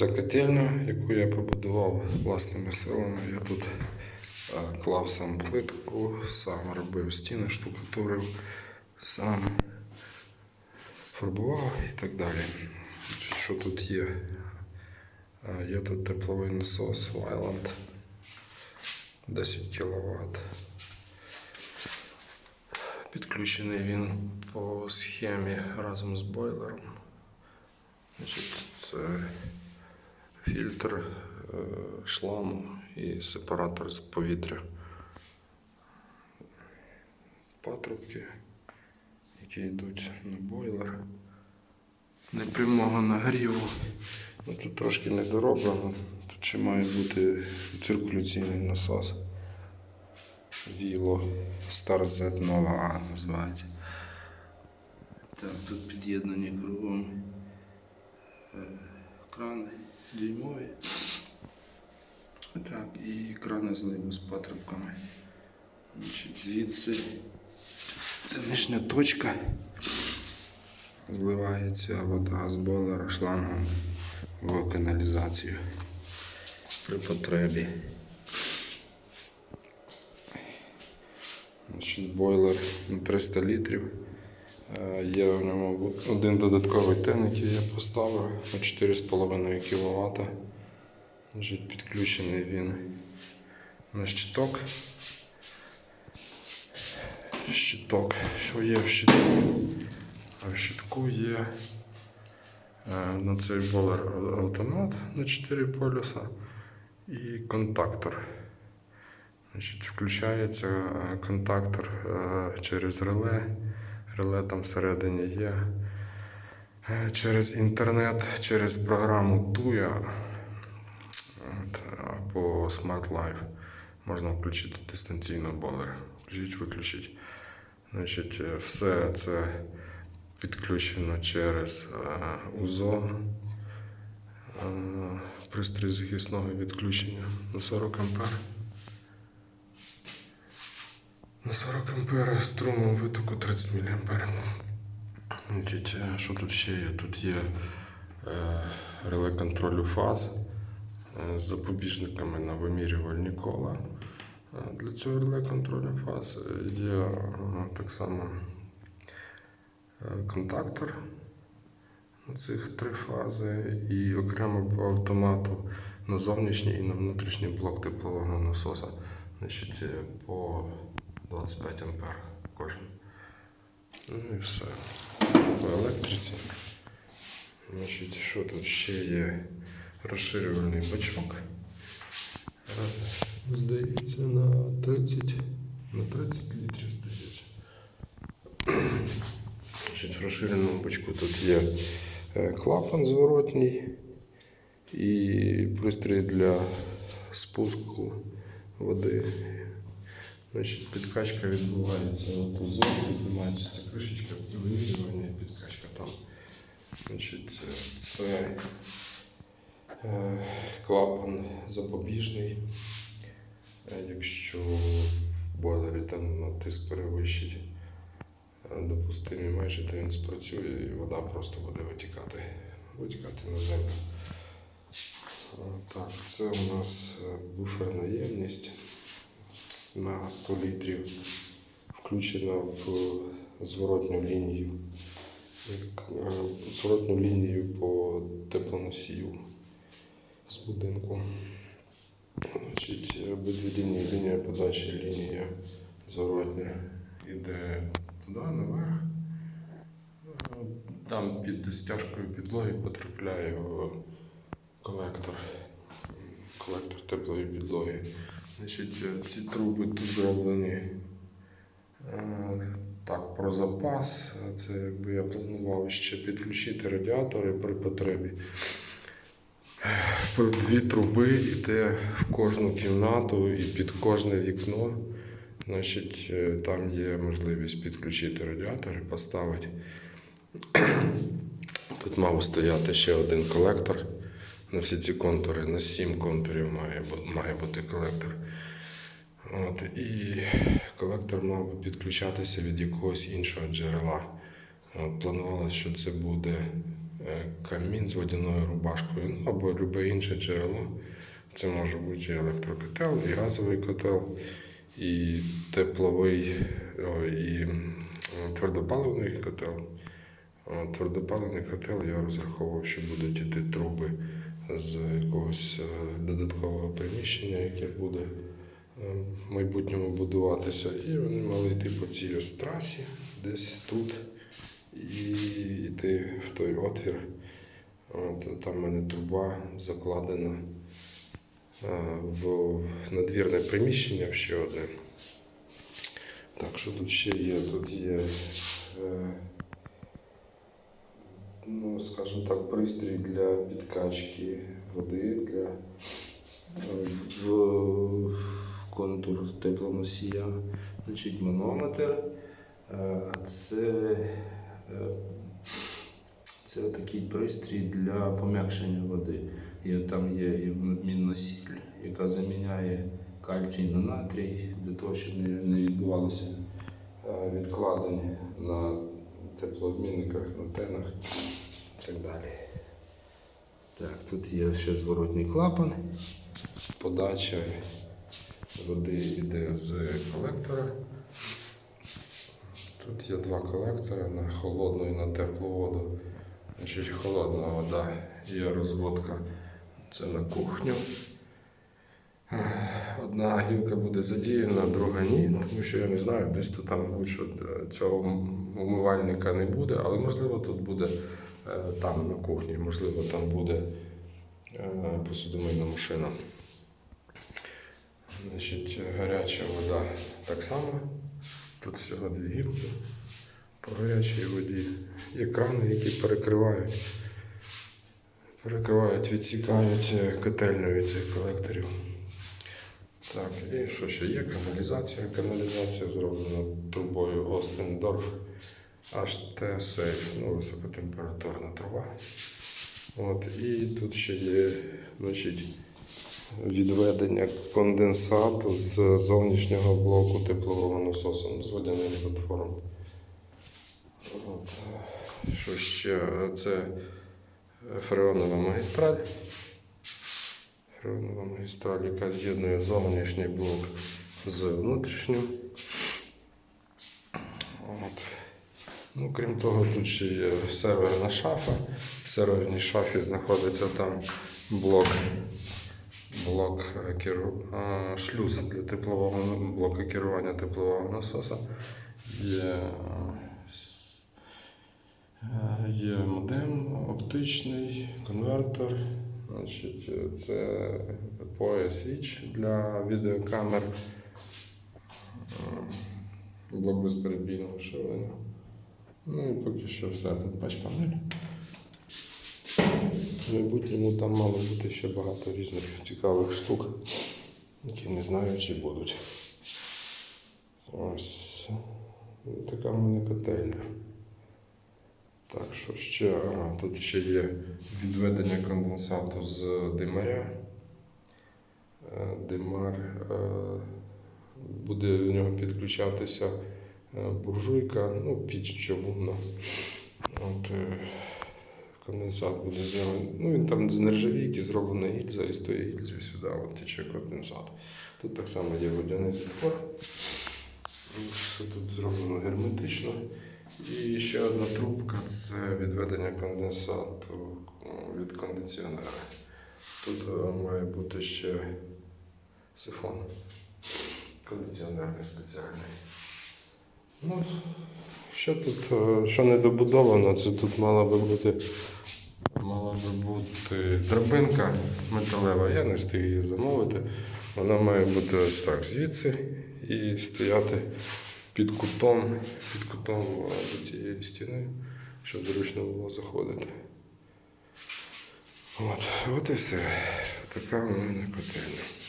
Це котельня, яку я побудував власними силами. Я тут е, клав сам плитку, сам робив стіни, штукатурив, сам фарбував і так далі. Що тут є? Е, Є тут тепловий насос Вайланд 10 кВт. Підключений він по схемі разом з бойлером. Значить, це фільтр е, шламу і сепаратор з повітря. Патрубки, які йдуть на бойлер. Непрямого нагріву. Ну, тут трошки недороблено. Тут ще має бути циркуляційний насос. Віло Star Z Nova A називається. Так, тут під'єднані кругом е, крани дюймові. Так, і крани зливу з патрубками. Значить, звідси це нижня точка. Зливається вода з бойлера шлангом в каналізацію при потребі. Значить, бойлер на 300 літрів. Е, Є в ньому один додатковий тен, який я поставив на 4,5 кВт. Підключений він на щиток. Щиток. Що є в щитку? А в щитку є е, на цей бойлер автомат на 4 полюса і контактор. Значить, включається контактор е, через реле. Реле там всередині є. Е, Через інтернет, через програму от, або Smart Life можна включити дистанційно бойлер. Включить, виключить. Значить, е, все це підключено через УЗО. Е, Пристрій захисного відключення на 40 А. На 40 ампер струмом витоку 30 мА. Е, що тут ще є? Тут є е, реле контролю фаз е, з запобіжниками на вимірювальні кола. Для цього реле контролю фаз є так само контактор на цих три фази і окремо по автомату на зовнішній і на внутрішній блок теплового насоса. Значить, по 25 ампер кожен. Ну і все. По електриці. Значить, що тут ще є? Розширювальний бачок. Е, Здається, на 30, на 30 літрів, здається. Значить, в розширеному бачку тут є е, клапан зворотній і пристрій для спуску води. Значить, підкачка відбувається от у зоні, знімається ця кришечка, вимірювання і підкачка там. Значить, е, це е, клапан запобіжний. Е, Якщо бойлері там тиск перевищить е, допустимі майже, то він спрацює і вода просто буде витікати, витікати на землю. Так, це у нас буферна ємність на 100 літрів включена в зворотню лінію. Е, Зворотню лінію по теплоносію з будинку. Значить, обидві лінії, лінія подачі, лінія зворотня йде туди наверх. Е, Там під стяжкою підлоги потрапляє в колектор, колектор теплої підлоги. Значить, е, ці труби тут зроблені е, так, про запас. Е, Це якби я планував ще підключити радіатори при потребі. Про дві труби йде в кожну кімнату і під кожне вікно. Значить, там є можливість підключити радіатори, поставити. Тут мав стояти ще один колектор на всі ці контури. На сім контурів має, має бути колектор. От, і колектор мав би підключатися від якогось іншого джерела. От, планувалося, що це буде е, камін з водяною рубашкою, ну або любе інше джерело. Це може бути і електрокотел, і газовий котел, і тепловий, і твердопаливний котел. Твердопаливний котел я розраховував, що будуть іти труби з якогось е, додаткового приміщення, яке буде е, в майбутньому будуватися. І вони мали йти по цій ось трасі, десь тут, і йти в той отвір. От, там в мене труба закладена е, в надвірне приміщення ще одне. Так, що тут ще є? Тут є, так, пристрій для підкачки води для в контур теплоносія, значить манометр. Е, А це, е, це такий пристрій для пом'якшення води. І там є і надмінна сіль, яка заміняє кальцій на натрій для того, щоб не, не відбувалося е, відкладення на теплообмінниках, на тенах так далі. Так, тут є ще зворотній клапан. Подача води йде з колектора. Тут є два колектори на холодну і на теплу воду. Значить, холодна вода є розводка. Це на кухню. Одна гілка буде задіяна, друга ні, тому що я не знаю, десь тут там мабуть, що е, цього умивальника не буде, але можливо тут буде там на кухні, можливо, там буде е, посудомийна машина. Значить, гаряча вода так само. Тут всього дві гілки по гарячій воді. Є крани, які перекривають. Перекривають, відсікають е, котельню від цих колекторів. Так, і що ще є? Каналізація. Каналізація зроблена трубою Остендорф HT Safe, ну, високотемпературна труба. От, і тут ще є значить, відведення конденсату з зовнішнього блоку теплового насосу з водяним затвором. От. Що ще? Це фреонова магістраль. Фреонова магістраль, яка з'єднує зовнішній блок з внутрішнім. От. Ну, крім того, тут ще є серверна шафа. В серверній шафі знаходиться там блок, блок е, керу... шлюз для теплового блоку керування теплового насоса. Є, е, е, є модем оптичний, конвертор. Значить, це пояс свіч для відеокамер. Блок безперебійного живлення. Ну і поки що все. Тут бач панель. В майбутньому там мало бути ще багато різних цікавих штук, які не знаю, чи будуть. Ось така в мене котельня. Так, що ще? Ага, тут ще є відведення конденсату з димаря. Е, Димар е, буде в нього підключатися буржуйка, ну, піч човунна. От, е, конденсат буде з нього. Ну, він там з нержавійки зроблена гільза і з тої гільзи сюди от тече конденсат. Тут так само є водяний затвор. Все тут зроблено герметично. І ще одна трубка це відведення конденсату е, від кондиціонера. Тут е, має бути ще сифон кондиціонерний спеціальний. Ну, що тут, е, що не добудовано, це тут мала би бути, мала би бути драбинка металева. Я не встиг її замовити. Вона має бути ось так звідси і стояти під кутом, під кутом е, до тієї стіни, щоб зручно було заходити. От, от і все. Така в мене котельня.